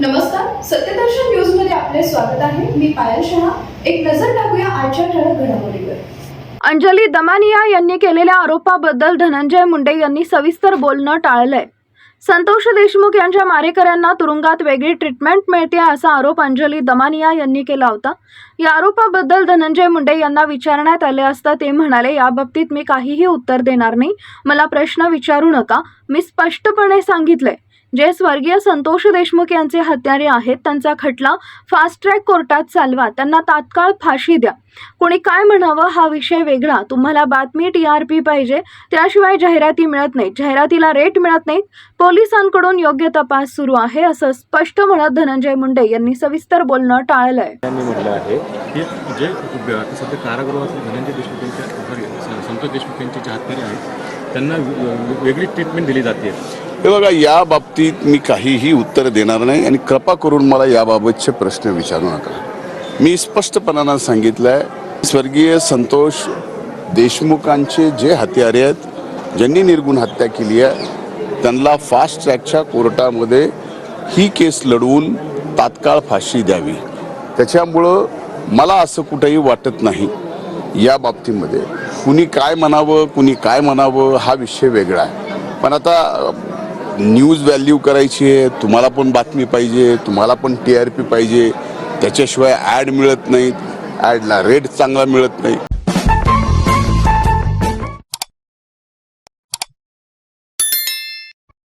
नमस्कार सत्यदर्शन न्यूजमध्ये आपले स्वागत आहे. मी पायल शहा. एक नजर टाकूया आजच्या ठळक घडामोडीवर. अंजली दमानिया यांनी केलेल्या आरोपाबद्दल धनंजय मुंडे यांनी सविस्तर बोलणं टाळलंय. संतोष देशमुख यांच्या मारेकऱ्यांना तुरुंगात वेगळी ट्रीटमेंट मिळते असा आरोप अंजली दमानिया यांनी केला होता. या आरोपाबद्दल धनंजय मुंडे यांना विचारण्यात आले असता ते म्हणाले याबाबतीत मी काहीही उत्तर देणार नाही. मला प्रश्न विचारू नका. मी स्पष्टपणे सांगितले जे स्वर्गीय संतोष देशमुख यांचे हत्यारे आहेत त्यांचा खटला फास्ट ट्रॅक कोर्टात चालवा. त्यांना तात्काळ फाशी द्या. कोणी काय म्हणावं हा विषय वेगळा. तुम्हाला बातमी टी आर पी पाहिजे. त्याशिवाय जाहिराती मिळत नाहीत. जाहिरातीला रेट मिळत नाहीत. पोलिसांकडून योग्य तपास सुरू आहे असं स्पष्ट म्हणत धनंजय मुंडे यांनी सविस्तर बोलणं टाळलंय. त्यांनी म्हटलं आहे की जे सध्या कारागृहातील धनंजय देशमुख यांच्या संतोष देशमुख यांचे जे हत्यारे आहेत त्यांना वेगळी ट्रीटमेंट दिली जाते. हे बघा या बाबतीत मी काहीही उत्तर देणार नाही आणि कृपा करून मला याबाबतचे प्रश्न विचारू नका. मी स्पष्टपणानं सांगितलं आहे स्वर्गीय संतोष देशमुखांचे जे हत्यारे आहेत ज्यांनी निर्गुण हत्या केली आहे त्यांना फास्ट ट्रॅकच्या कोर्टामध्ये ही केस लढवून तात्काळ फाशी द्यावी. त्याच्यामुळं मला असं कुठंही वाटत नाही या बाबतीमध्ये. कुणी काय म्हणावं कुणी काय म्हणावं हा विषय वेगळा आहे. पण आता न्यूज व्हॅल्यू करायची आहे तुम्हाला पण बातमी पाहिजे तुम्हाला पण टी आर पी पाहिजे. त्याच्याशिवाय ॲड मिळत नाहीत. ॲडला रेट चांगला मिळत नाही.